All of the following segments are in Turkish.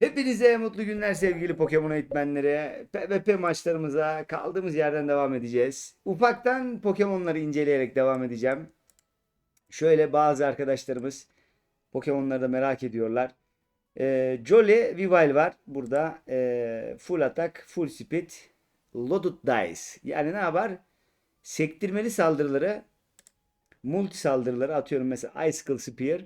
Hepinize mutlu günler sevgili Pokemon eğitmenleri. PvP maçlarımıza kaldığımız yerden devam edeceğiz. Ufaktan Pokemon'ları inceleyerek devam edeceğim. Şöyle bazı arkadaşlarımız Pokemon'ları da merak ediyorlar. Ee, Jolly Weavile var burada. Ee, full attack, full speed, loaded dice. Yani ne yapar? Sektirmeli saldırıları, multi saldırıları atıyorum mesela Icicle Spear.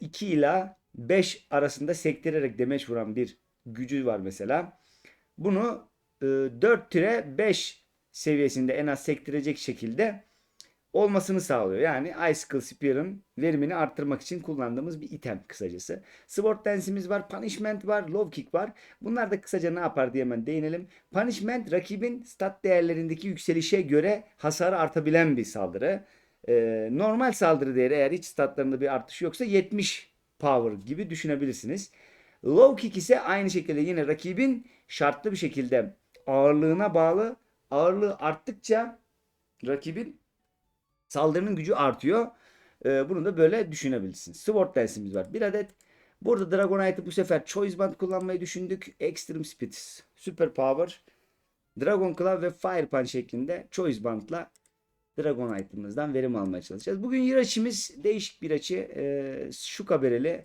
2 ila 5 arasında sektirerek demeç vuran bir gücü var mesela. Bunu 4-5 seviyesinde en az sektirecek şekilde olmasını sağlıyor. Yani Icicle Spear'ın verimini arttırmak için kullandığımız bir item kısacası. Sword Dance'imiz var, Punishment var, Low Kick var. Bunlar da kısaca ne yapar diye hemen değinelim. Punishment rakibin stat değerlerindeki yükselişe göre hasarı artabilen bir saldırı. Ee, normal saldırı değeri eğer hiç statlarında bir artış yoksa 70 power gibi düşünebilirsiniz. Low kick ise aynı şekilde yine rakibin şartlı bir şekilde ağırlığına bağlı. Ağırlığı arttıkça rakibin saldırının gücü artıyor. Ee, bunu da böyle düşünebilirsiniz. Sword Dance'imiz var. Bir adet. Burada Dragonite'ı bu sefer Choice Band kullanmayı düşündük. Extreme Speed, Super Power, Dragon Claw ve Fire Punch şeklinde Choice Band'la Dragon item'ımızdan verim almaya çalışacağız. Bugün yer açımız değişik bir açı. E, Shuka bereli.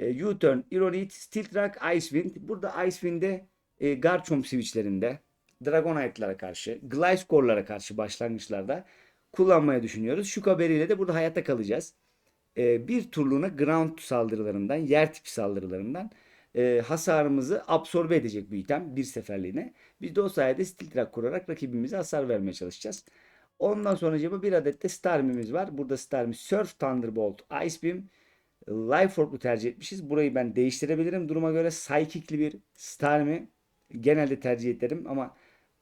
E, U-turn, Ironite, Steel Track, Icewind. Burada Icewind'de e, Garchomp switchlerinde Dragonite'lara karşı, Gliscor'lara karşı başlangıçlarda kullanmaya düşünüyoruz. Shuka beriyle de burada hayatta kalacağız. E, bir turluğuna ground saldırılarından, yer tipi saldırılarından e, hasarımızı absorbe edecek bu item bir seferliğine. Biz de o sayede Steel Track kurarak rakibimize hasar vermeye çalışacağız. Ondan sonra bir adet de Starmie'miz var. Burada Starmie Surf Thunderbolt Ice Beam Life Orb'u tercih etmişiz. Burayı ben değiştirebilirim. Duruma göre Psychic'li bir Starmie genelde tercih ederim ama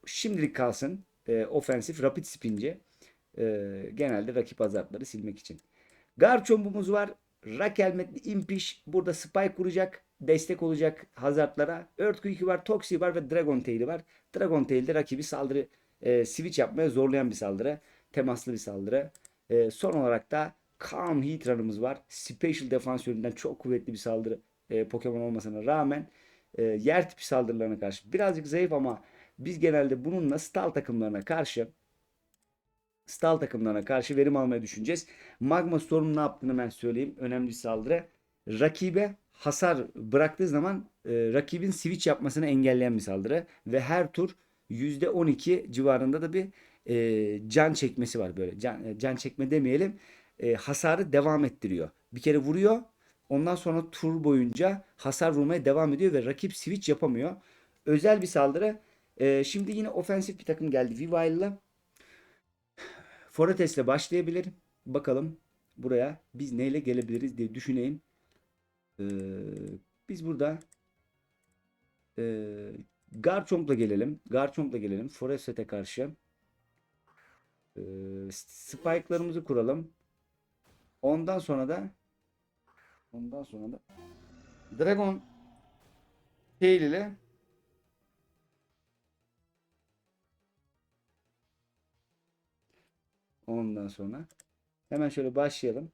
şimdilik kalsın. E, ofensif Rapid Spinci. E, genelde rakip azartları silmek için. Garchomp'umuz var. Rak helmetli Impish. Burada Spike kuracak. Destek olacak hazardlara. Earthquake'i var. Toxie var ve Dragon Tail'i var. Dragon Tail'de rakibi saldırı e, switch yapmaya zorlayan bir saldırı. Temaslı bir saldırı. E, son olarak da Calm Heat Run'ımız var. Special Defense yönünden çok kuvvetli bir saldırı e, Pokemon olmasına rağmen e, yer tipi saldırılarına karşı birazcık zayıf ama biz genelde bununla Stal takımlarına karşı Stal takımlarına karşı verim almaya düşüneceğiz. Magma Storm'un ne yaptığını ben söyleyeyim. Önemli bir saldırı. Rakibe hasar bıraktığı zaman e, rakibin switch yapmasını engelleyen bir saldırı. Ve her tur %12 civarında da bir e, can çekmesi var böyle. Can, e, can çekme demeyelim. E, hasarı devam ettiriyor. Bir kere vuruyor. Ondan sonra tur boyunca hasar vurmaya devam ediyor ve rakip switch yapamıyor. Özel bir saldırı. E, şimdi yine ofensif bir takım geldi. Vivile'la. Foretes'le başlayabilir. Bakalım buraya biz neyle gelebiliriz diye düşüneyim. Ee, biz burada e, Garchomp'la gelelim. Garchomp'la gelelim. Foreset'e karşı. Ee, spike'larımızı kuralım. Ondan sonra da ondan sonra da Dragon Tail ile ondan sonra hemen şöyle başlayalım.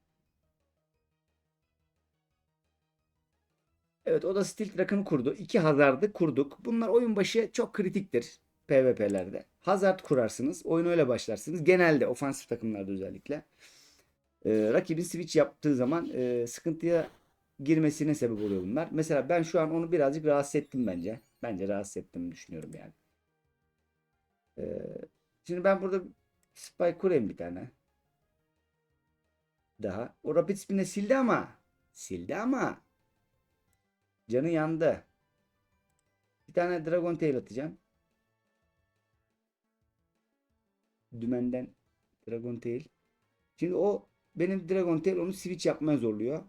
Evet o da Steel Dragon'ı kurdu. İki Hazard'ı kurduk. Bunlar oyun başı çok kritiktir PvP'lerde. Hazard kurarsınız. Oyun öyle başlarsınız. Genelde ofansif takımlarda özellikle. Ee, rakibin switch yaptığı zaman e, sıkıntıya girmesine sebep oluyor bunlar. Mesela ben şu an onu birazcık rahatsız ettim bence. Bence rahatsız ettiğimi düşünüyorum yani. Ee, şimdi ben burada spike kurayım bir tane. Daha. O rapid spin'e sildi ama. Sildi ama. Canı yandı. Bir tane Dragon Tail atacağım. Dümenden Dragon Tail. Şimdi o benim Dragon Tail onu switch yapmaya zorluyor.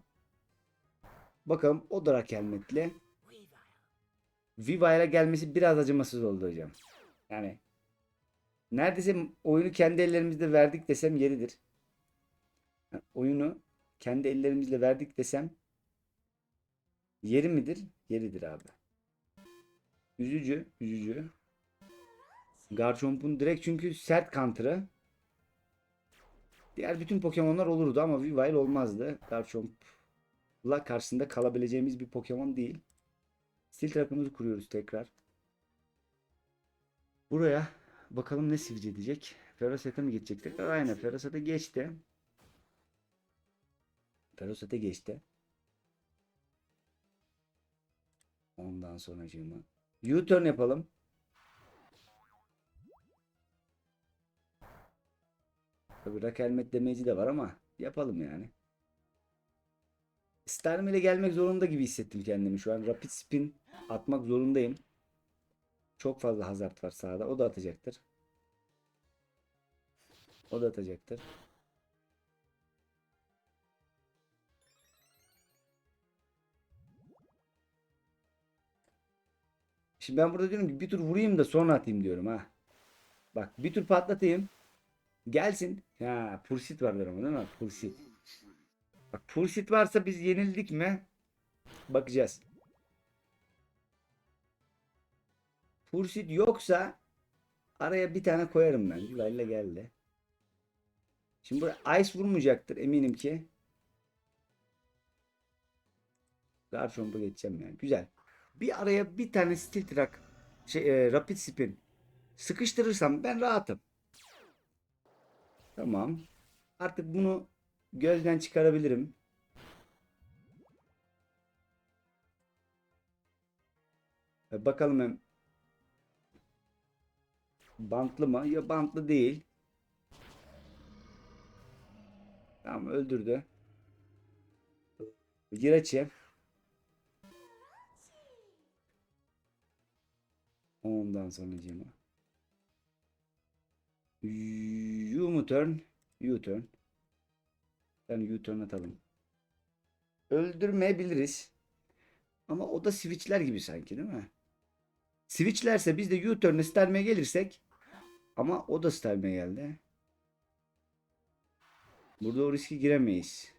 Bakalım o da rak helmetli. Vivi'ye gelmesi biraz acımasız oldu hocam. Yani neredeyse oyunu kendi ellerimizde verdik desem yeridir. Yani oyunu kendi ellerimizle verdik desem Yeri midir? Yeridir abi. Üzücü. Üzücü. Garchomp'un direkt çünkü sert counter'ı. Diğer bütün Pokemon'lar olurdu ama Weavile olmazdı. Garchomp'la karşısında kalabileceğimiz bir Pokemon değil. Stil takımımızı kuruyoruz tekrar. Buraya bakalım ne switch edecek. Ferosete mi geçecek? Aynen Ferosete geçti. Ferosete geçti. Ondan sonra U-turn yapalım. Tabii Rakelmet demeci de var ama yapalım yani. Starm ile gelmek zorunda gibi hissettim kendimi şu an. Rapid spin atmak zorundayım. Çok fazla hazard var sahada. O da atacaktır. O da atacaktır. Şimdi ben burada diyorum ki bir tur vurayım da sonra atayım diyorum ha. Bak bir tur patlatayım. Gelsin. Ya Pursit vardır ama değil mi? Pursit. Bak Pursit varsa biz yenildik mi? Bakacağız. Pursit yoksa araya bir tane koyarım ben. Gülayla geldi. Şimdi buraya Ice vurmayacaktır eminim ki. Garchomp'a geçeceğim yani. Güzel. Bir araya bir tane Steel Track şey, e, Rapid Spin sıkıştırırsam ben rahatım. Tamam. Artık bunu gözden çıkarabilirim. E, Bakalım hem bantlı mı? Ya bantlı değil. Tamam öldürdü. Giraçi. Ondan sonra Cema. U-turn. U-turn. Yani U-turn atalım. Öldürmeyebiliriz. Ama o da switchler gibi sanki değil mi? Switchlerse biz de U-turn'ı starmeye gelirsek ama o da starmeye geldi. Burada o riske giremeyiz.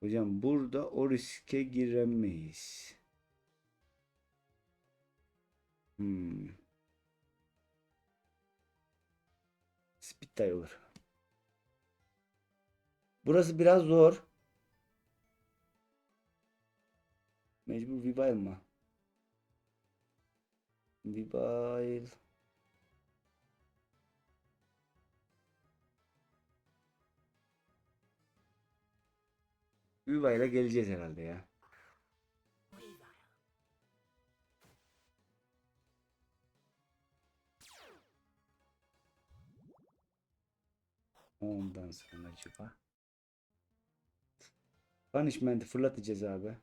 Hocam burada o riske giremeyiz. Hmm. Tie olur. Burası biraz zor. Mecbur Vibail mı? Vibail. Vibail'e geleceğiz herhalde ya. Ondan sonra acaba. Punishment'i fırlatacağız abi.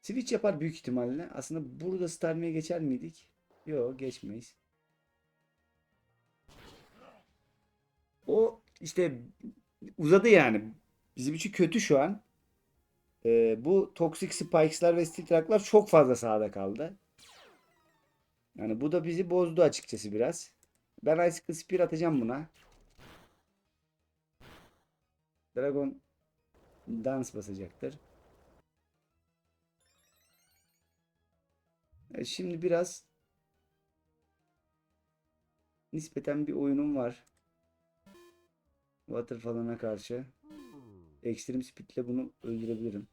Switch yapar büyük ihtimalle. Aslında burada Starmie'ye geçer miydik? Yok geçmeyiz. O işte uzadı yani. Bizim için kötü şu an. Ee, bu Toxic Spikes'lar ve Steel Truck'lar çok fazla sağda kaldı. Yani bu da bizi bozdu açıkçası biraz. Ben Icicle Spear atacağım buna. Dragon dans basacaktır. E, Şimdi biraz nispeten bir oyunum var. Water falana karşı. Extreme Speed'le bunu öldürebilirim.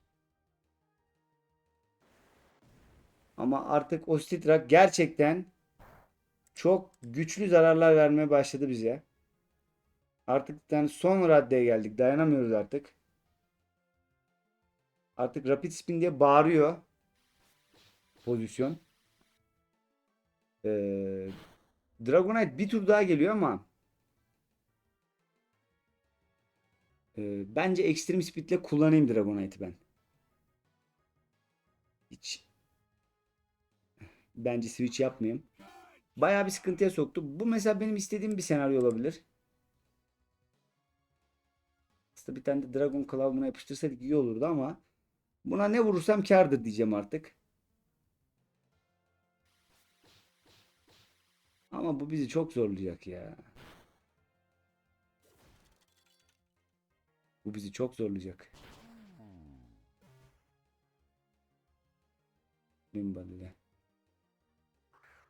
Ama artık o Stitrak gerçekten çok güçlü zararlar vermeye başladı bize. Artık yani son raddeye geldik. Dayanamıyoruz artık. Artık Rapid Spin diye bağırıyor. Pozisyon. Ee, Dragonite bir tur daha geliyor ama e, bence Extreme Speed'le kullanayım Dragonite'i ben. Hiç bence switch yapmayayım. Bayağı bir sıkıntıya soktu. Bu mesela benim istediğim bir senaryo olabilir. Aslında bir tane de Dragon Claw buna yapıştırsaydık iyi olurdu ama buna ne vurursam kardır diyeceğim artık. Ama bu bizi çok zorlayacak ya. Bu bizi çok zorlayacak. Limbadile.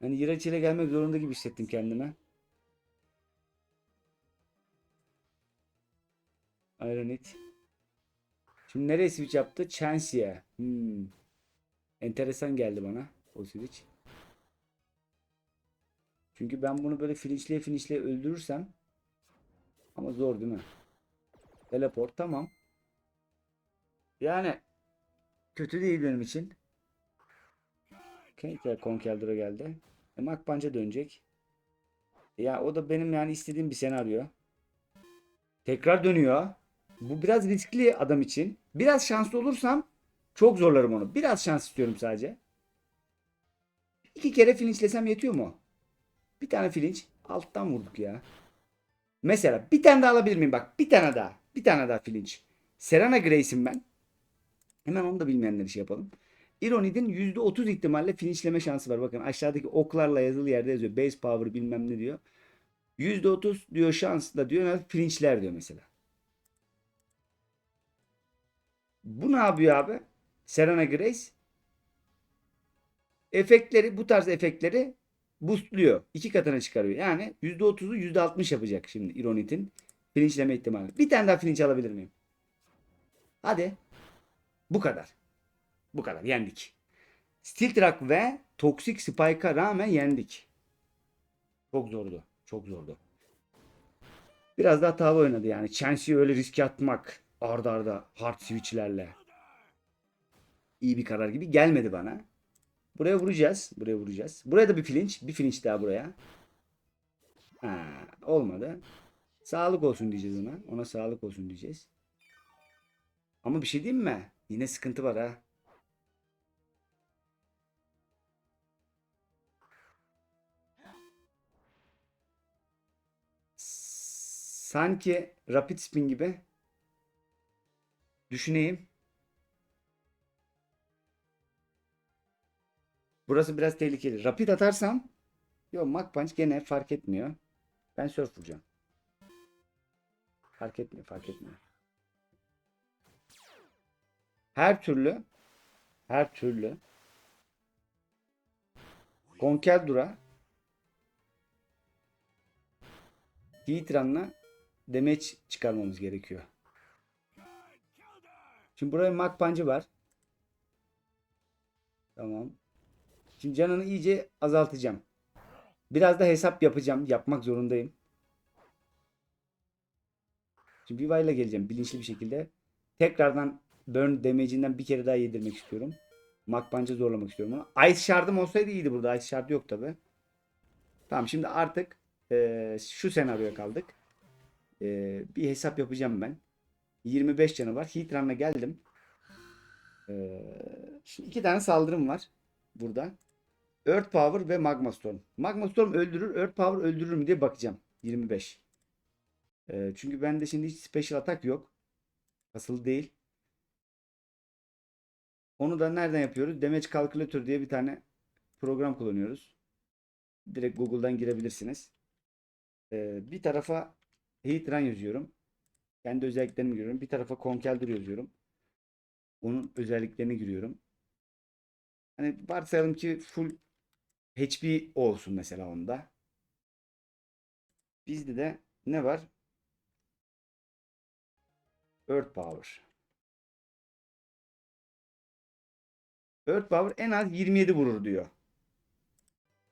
Hani Yiraç ile gelmek zorunda gibi hissettim kendime. Ironit. Şimdi nereye switch yaptı? Chelsea'ye. Hmm. Enteresan geldi bana o switch. Çünkü ben bunu böyle filinçleye filinçleye öldürürsem ama zor değil mi? Teleport tamam. Yani kötü değil benim için. Tekrar Conkeldur'a geldi. E, Makpanca dönecek. Ya o da benim yani istediğim bir senaryo. Tekrar dönüyor. Bu biraz riskli adam için. Biraz şanslı olursam çok zorlarım onu. Biraz şans istiyorum sadece. İki kere filinçlesem yetiyor mu? Bir tane filinç. Alttan vurduk ya. Mesela bir tane daha alabilir miyim? Bak bir tane daha. Bir tane daha filinç. Serena Grace'im ben. Hemen onu da bilmeyenler şey yapalım. Ironid'in %30 ihtimalle finishleme şansı var. Bakın aşağıdaki oklarla yazılı yerde yazıyor. Base power bilmem ne diyor. %30 diyor şansla diyor. Finishler diyor mesela. Bu ne yapıyor abi? Serena Grace efektleri bu tarz efektleri boostluyor. İki katına çıkarıyor. Yani %30'u %60 yapacak şimdi Ironid'in finishleme ihtimali. Bir tane daha finish alabilir miyim? Hadi. Bu kadar. Bu kadar. Yendik. Steel Truck ve Toxic Spike'a rağmen yendik. Çok zordu. Çok zordu. Biraz daha hatalı oynadı yani. Chelsea'yi öyle riske atmak arda arda hard switchlerle iyi bir karar gibi gelmedi bana. Buraya vuracağız. Buraya vuracağız. Buraya da bir flinch. Bir flinch daha buraya. Ha, olmadı. Sağlık olsun diyeceğiz ona. Ona sağlık olsun diyeceğiz. Ama bir şey diyeyim mi? Yine sıkıntı var ha. Sanki rapid spin gibi. Düşüneyim. Burası biraz tehlikeli. Rapid atarsam yok Mach Punch gene fark etmiyor. Ben surf vuracağım. Fark etmiyor, fark etmiyor. Her türlü her türlü Conkeldur'a Heatran'la damage çıkarmamız gerekiyor. Şimdi buraya Mach Punch'ı var. Tamam. Şimdi canını iyice azaltacağım. Biraz da hesap yapacağım. Yapmak zorundayım. Şimdi Viva ile geleceğim bilinçli bir şekilde. Tekrardan burn damage'inden bir kere daha yedirmek istiyorum. Mach Punch'ı zorlamak istiyorum onu. Ice Shard'ım olsaydı iyiydi burada. Ice Shard yok tabi. Tamam şimdi artık e, şu senaryoya kaldık. E, bir hesap yapacağım ben. 25 canı var. Heatran'la geldim. E, şimdi iki tane saldırım var. Burada. Earth Power ve Magma Storm. Magma Storm öldürür, Earth Power öldürür mü diye bakacağım. 25. E, çünkü bende şimdi hiç special atak yok. Asıl değil. Onu da nereden yapıyoruz? Damage Calculator diye bir tane program kullanıyoruz. Direkt Google'dan girebilirsiniz. Ee, bir tarafa Heatran yazıyorum. Kendi özelliklerimi giriyorum. Bir tarafa Conkelder yazıyorum. Onun özelliklerini giriyorum. Hani varsayalım ki full HP olsun mesela onda. Bizde de ne var? Earth Power. Earth Power en az 27 vurur diyor.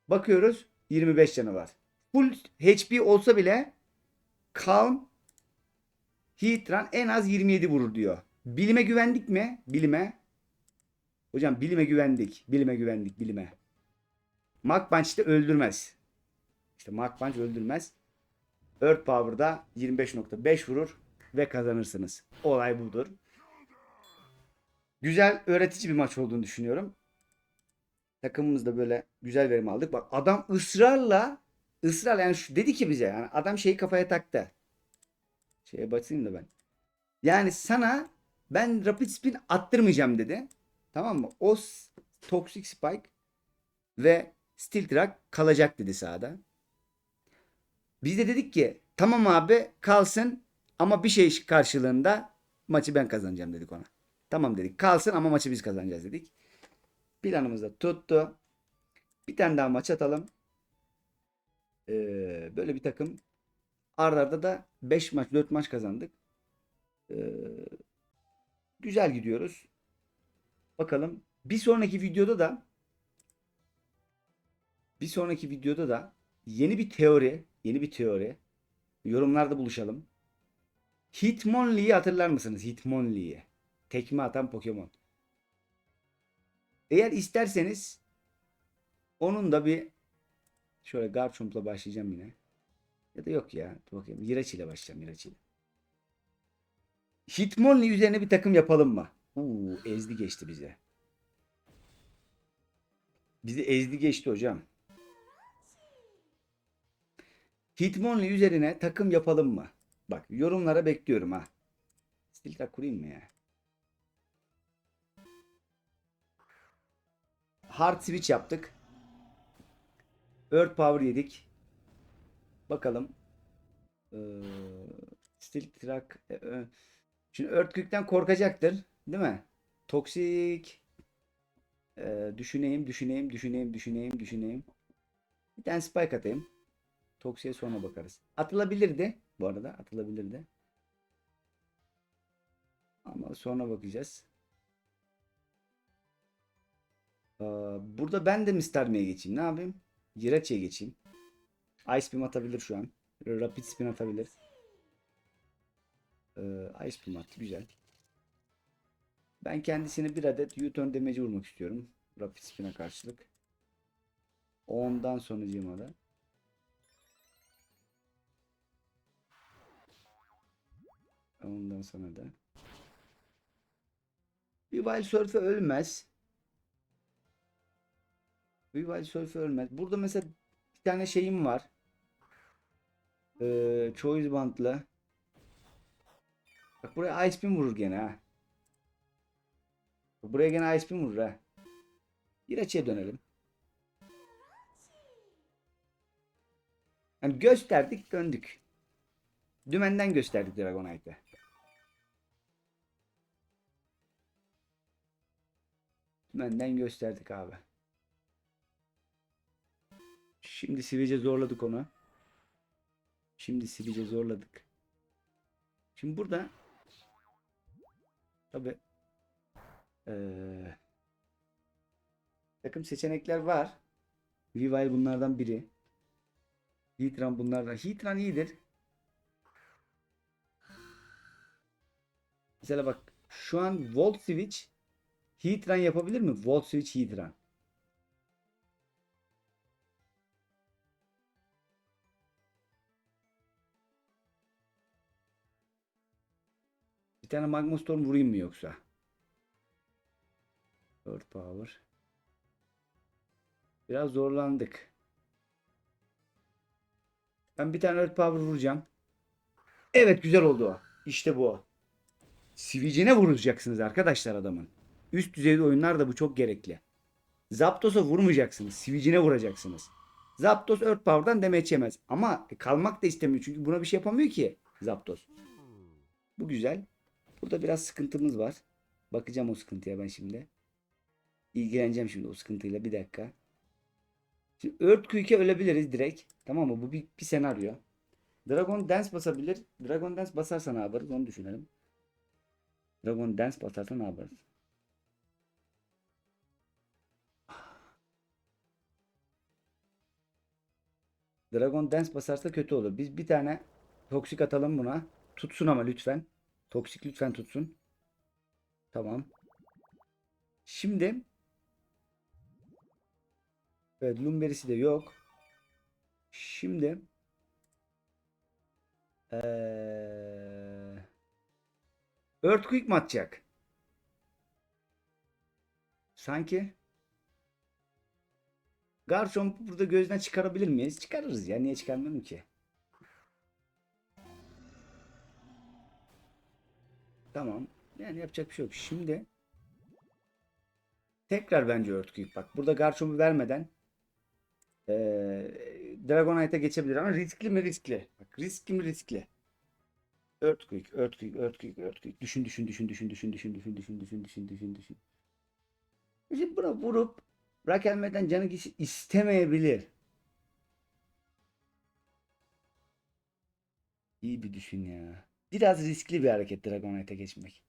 Bakıyoruz 25 canı var. Full HP olsa bile Calm Heatran en az 27 vurur diyor. Bilime güvendik mi? Bilime. Hocam bilime güvendik. Bilime güvendik. Bilime. Punch de öldürmez. İşte Punch öldürmez. Earth Power'da 25.5 vurur ve kazanırsınız. Olay budur. Güzel öğretici bir maç olduğunu düşünüyorum. Takımımız da böyle güzel verim aldık. Bak adam ısrarla ısrarla yani şu, dedi ki bize yani adam şeyi kafaya taktı. Şeye basayım da ben. Yani sana ben rapid spin attırmayacağım dedi. Tamam mı? O toxic spike ve steel truck kalacak dedi sahada. Biz de dedik ki tamam abi kalsın ama bir şey karşılığında maçı ben kazanacağım dedik ona. Tamam dedik kalsın ama maçı biz kazanacağız dedik. Planımız da tuttu. Bir tane daha maç atalım. Ee, böyle bir takım. Arda arda da 5 maç 4 maç kazandık. Ee, Güzel gidiyoruz. Bakalım. Bir sonraki videoda da bir sonraki videoda da yeni bir teori, yeni bir teori. Yorumlarda buluşalım. Hitmonlee'yi hatırlar mısınız? Hitmonlee'yi. Tekme atan Pokemon. Eğer isterseniz onun da bir şöyle Garchomp'la başlayacağım yine. Ya da yok ya. Dur bakayım. Yirachi ile başlayacağım. Yirachi ile. Hitmonlee üzerine bir takım yapalım mı? Uuu ezdi geçti bize. Bizi ezdi geçti hocam. Hitmonlee üzerine takım yapalım mı? Bak yorumlara bekliyorum ha. Stilta kurayım mı ya? Hard switch yaptık. Earth power yedik. Bakalım. Ee, Steel Track. e, e, Şimdi Earthquake'den korkacaktır. Değil mi? Toksik. Ee, düşüneyim, düşüneyim, düşüneyim, düşüneyim, düşüneyim. Bir tane spike atayım. Toksiye sonra bakarız. Atılabilirdi. Bu arada atılabilirdi. Ama sonra bakacağız. Ee, burada ben de Mistarmi'ye geçeyim. Ne yapayım? Jirachi'ye geçeyim. Ice Beam atabilir şu an. Rapid Spin atabilir. Ee, Ice Beam attı. Güzel. Ben kendisine bir adet U-turn damage vurmak istiyorum. Rapid Spin'e karşılık. Ondan sonucuma da. Ondan sonra da. Bir Wild Surfer ölmez. Bir Wild Surfer ölmez. Burada mesela bir tane şeyim var. Ee, Choice Band'la. Bak buraya Ice Beam vurur gene ha. Buraya gene Ice Beam vurur ha. Irachi'ye dönelim. Yani gösterdik döndük. Dümenden gösterdik Dragonite'e. Dümenden gösterdik abi. Şimdi Sivic'e zorladık onu. Şimdi Sivic'e zorladık. Şimdi burada tabi takım seçenekler var. Vivile bunlardan biri. Heatran bunlardan. Heatran iyidir. Mesela bak şu an Volt Switch Heatran yapabilir mi? Volt Switch Heatran. Tane Magma Storm vurayım mı yoksa? Earth Power. Biraz zorlandık. Ben bir tane Earth Power vuracağım. Evet güzel oldu o. İşte bu. Sivicine vuracaksınız arkadaşlar adamın. Üst düzeyde oyunlarda bu çok gerekli. Zapdos'a vurmayacaksınız. Sivicine vuracaksınız. Zapdos Earth Power'dan demeç yemez. Ama kalmak da istemiyor. Çünkü buna bir şey yapamıyor ki Zapdos. Bu güzel. Burada biraz sıkıntımız var. Bakacağım o sıkıntıya ben şimdi. İlgileneceğim şimdi o sıkıntıyla. Bir dakika. Şimdi Earthquake'e ölebiliriz direkt. Tamam mı? Bu bir, bir senaryo. Dragon Dance basabilir. Dragon Dance basarsa ne yaparız onu düşünelim. Dragon Dance basarsa ne yaparız? Dragon Dance basarsa kötü olur. Biz bir tane toksik atalım buna. Tutsun ama lütfen. Toksik lütfen tutsun. Tamam. Şimdi Evet Lumberisi de yok. Şimdi ee, Earthquake mi atacak? Sanki Garchomp burada gözden çıkarabilir miyiz? Çıkarırız ya. Niye çıkarmayalım ki? Tamam. Yani yapacak bir şey yok. Şimdi tekrar bence Earthquake bak. Burada Garchomp'u vermeden ee, Dragonite'a geçebilir ama riskli mi riskli? Bak riskli mi riskli? Earthquake, Earthquake, Earthquake, Earthquake. Düşün, düşün, düşün, düşün, düşün, düşün, düşün, düşün, düşün, düşün, düşün, düşün. Şimdi buna vurup Rakelmeden canı kişi istemeyebilir. İyi bir düşün ya. Biraz riskli bir hareket Dragonite'e geçmek.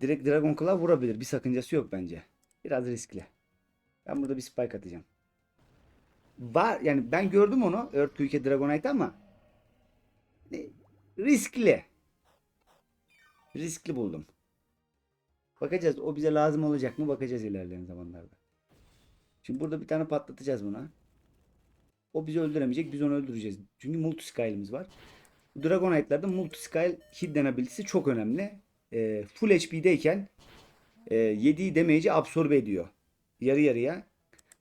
Direkt Dragon Claw vurabilir. Bir sakıncası yok bence. Biraz riskli. Ben burada bir spike atacağım. Var yani ben gördüm onu Earthquake'e Dragonite ama riskli. Riskli buldum. Bakacağız o bize lazım olacak mı bakacağız ilerleyen zamanlarda. Şimdi burada bir tane patlatacağız buna. O bizi öldüremeyecek biz onu öldüreceğiz. Çünkü multi sky'ımız var. Dragonite'larda multi sky hidden ability'si çok önemli. Ee, full HP'deyken e, yediği damage'i absorbe ediyor. Yarı yarıya.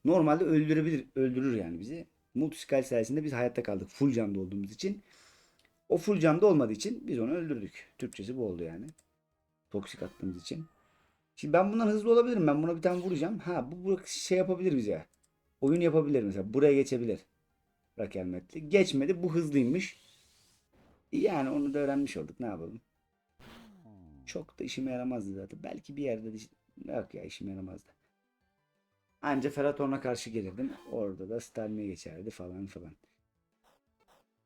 Normalde öldürebilir, öldürür yani bizi. Multiskull sayesinde biz hayatta kaldık. Full canda olduğumuz için. O full canda olmadığı için biz onu öldürdük. Türkçesi bu oldu yani. Toksik attığımız için. Şimdi ben bundan hızlı olabilirim. Ben buna bir tane vuracağım. Ha bu, bu şey yapabilir bize. Oyun yapabilir mesela. Buraya geçebilir. Rakel Metli. Geçmedi. Bu hızlıymış. Yani onu da öğrenmiş olduk. Ne yapalım? Çok da işime yaramazdı zaten. Belki bir yerde de yok ya işime yaramazdı. Anca Feratorn'a karşı gelirdim. Orada da Stalm'e geçerdi falan falan.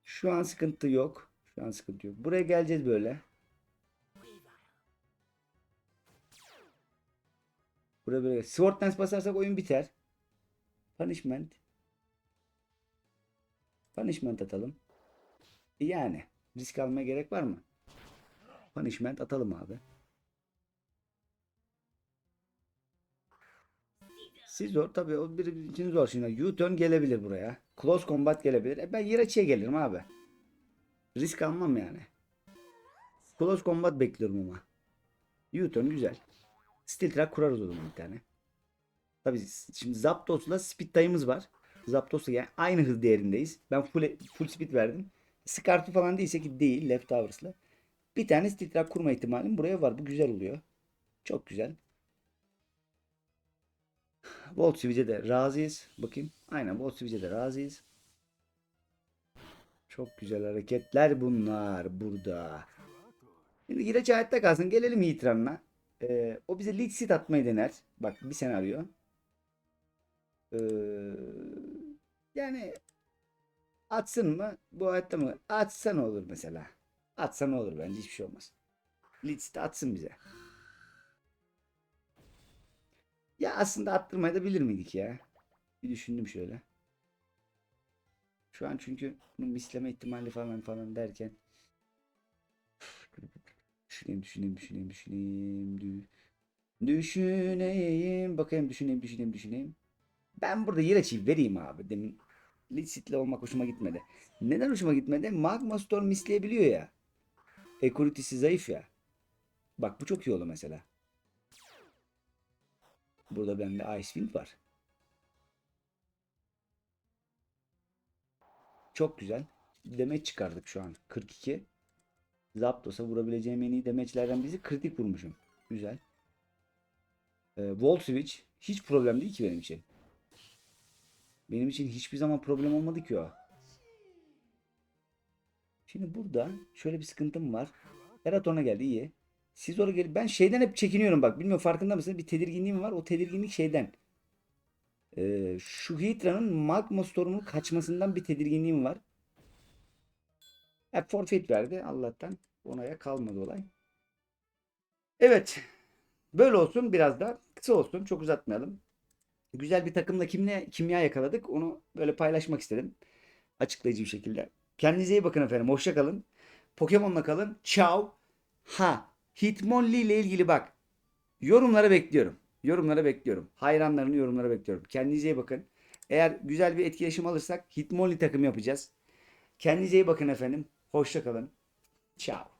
Şu an sıkıntı yok. Şu an sıkıntı yok. Buraya geleceğiz böyle. Buraya böyle. Sword Dance basarsak oyun biter. Punishment. Punishment atalım. Yani. Risk almaya gerek var mı? Punishment atalım abi. Siz zor tabii o bir için zor şimdi. U-turn gelebilir buraya. Close combat gelebilir. E ben Yirachi'ye gelirim abi. Risk almam yani. Close combat bekliyorum ama. U-turn güzel. Steel track kurarız o zaman bir tane. Tabii şimdi Zapdos'la speed time'ımız var. Zapdos'la yani aynı hız değerindeyiz. Ben full, full speed verdim. Scarf'ı falan değilse ki değil left hovers'la. Bir tane steel kurma ihtimalim buraya var. Bu güzel oluyor. Çok güzel. Volt Switch'e de razıyız. Bakayım. Aynen Volt Switch'e de razıyız. Çok güzel hareketler bunlar burada. Şimdi İraç hayatta kalsın. Gelelim Yiğitran'la. Ee, o bize lead seat atmayı dener. Bak bir senaryo. Ee, yani atsın mı? Bu hayatta mı? Atsa ne olur mesela? Atsa ne olur bence hiçbir şey olmaz. Lead seat atsın bize. Ya aslında attırmayı da bilir miydik ya? Bir düşündüm şöyle. Şu an çünkü bunun misleme ihtimali falan falan derken düşüneyim düşüneyim düşüneyim düşüneyim dü- düşüneyim bakayım düşüneyim düşüneyim düşüneyim ben burada Yirachi'yi vereyim abi demin Licit'le olmak hoşuma gitmedi neden hoşuma gitmedi Magma Storm misleyebiliyor ya Ekurity'si zayıf ya bak bu çok iyi oldu mesela Burada bende Icewind var. Çok güzel. Demet çıkardık şu an. 42. Zapdos'a vurabileceğim en iyi demeçlerden birisi kritik vurmuşum. Güzel. Ee, Volt Switch hiç problem değil ki benim için. Benim için hiçbir zaman problem olmadı ki o. Şimdi burada şöyle bir sıkıntım var. Eraton'a geldi iyi. Siz oraya gelin. Ben şeyden hep çekiniyorum bak. Bilmiyorum farkında mısınız? Bir tedirginliğim var. O tedirginlik şeyden. Ee, şu Hydra'nın Magma Storm'un kaçmasından bir tedirginliğim var. Hep forfeit verdi Allah'tan. Onaya kalmadı olay. Evet. Böyle olsun biraz da. Kısa olsun. Çok uzatmayalım. Güzel bir takımla kimle, kimya yakaladık. Onu böyle paylaşmak istedim. Açıklayıcı bir şekilde. Kendinize iyi bakın efendim. Hoşça kalın. Pokemon'la kalın. Ciao. Ha. Hitmonlee ile ilgili bak. Yorumlara bekliyorum. Yorumlara bekliyorum. Hayranlarını yorumlara bekliyorum. Kendinize iyi bakın. Eğer güzel bir etkileşim alırsak Hitmonlee takım yapacağız. Kendinize iyi bakın efendim. Hoşça kalın. Ciao.